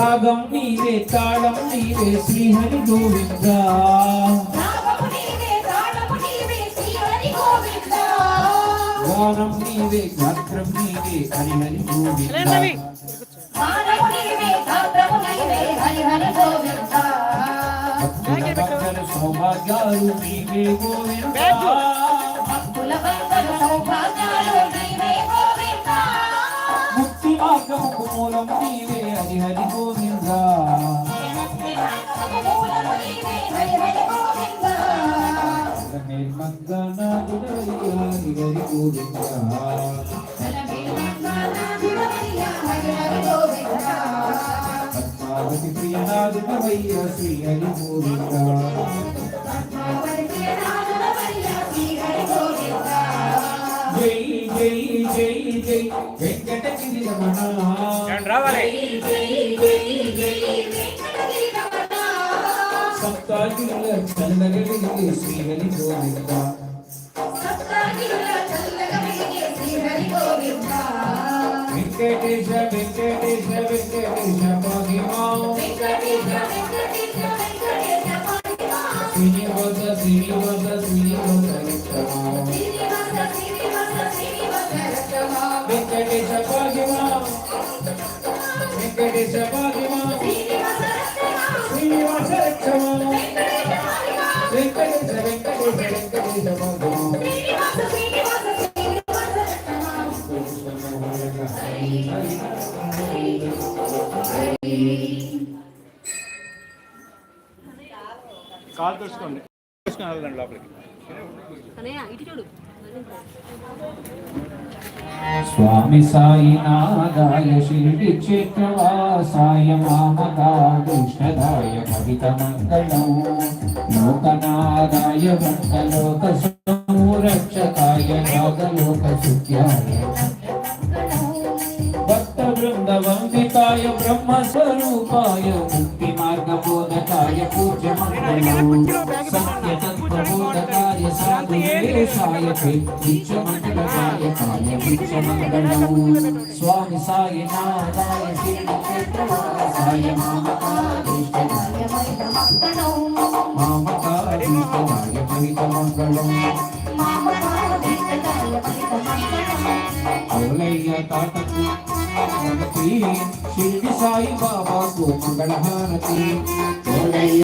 రాగం నీవే తాళం నీవే శ్రీహరి గోవింద. గానం నీవే గాత్రం నీవే. హరిహరి గోవింద. సౌభాగ్యాలు నీవే గోవింద. మూలం నీవే హరి హరి గోవింద? పద్మావతి ప్రియనాథుడవయ్య శ్రీ హరి గోవిందా. జై జై జై జై వెంకటగిరి రమణ. సప్తాగిరుల చందగలిగి శ్రీ హరి గోవింద వెంకటేశ వెంకటేశ వెంకటేశ పాహిమా శ్రీనివాస శ్రీనివాస శ్రీనివాస రక్షమా వెంకటేశ పాహిమా వెంకటేశ పాహిమా శ్రీనివాస కాలు తుడుచుకొని వెళ్ళండి లోపలికి. అనయ్య ఇటు చూడు. స్వామి సాయినాథాయ శిరిడి క్షేత్రవాసాయ మామకాదుష్టదాయ భవిత మంగళం. लोकनादाय भक्तलोकसंरक्षकाय नागलोकसुख्याय भक्तवृन्दवन्दिताय ब्रह्मस्वरूपाय मुक्तिमार्गबोधकाय पूज्यमण्डलो सत्यतत्त्वबोधकाय साधुवेशाय पितृमण्डलाय భవిత మంగళం అవులయ్య తాతకు మనకి షిరిడి సాయి బాబాకు మంగళహారతి అవులయ్య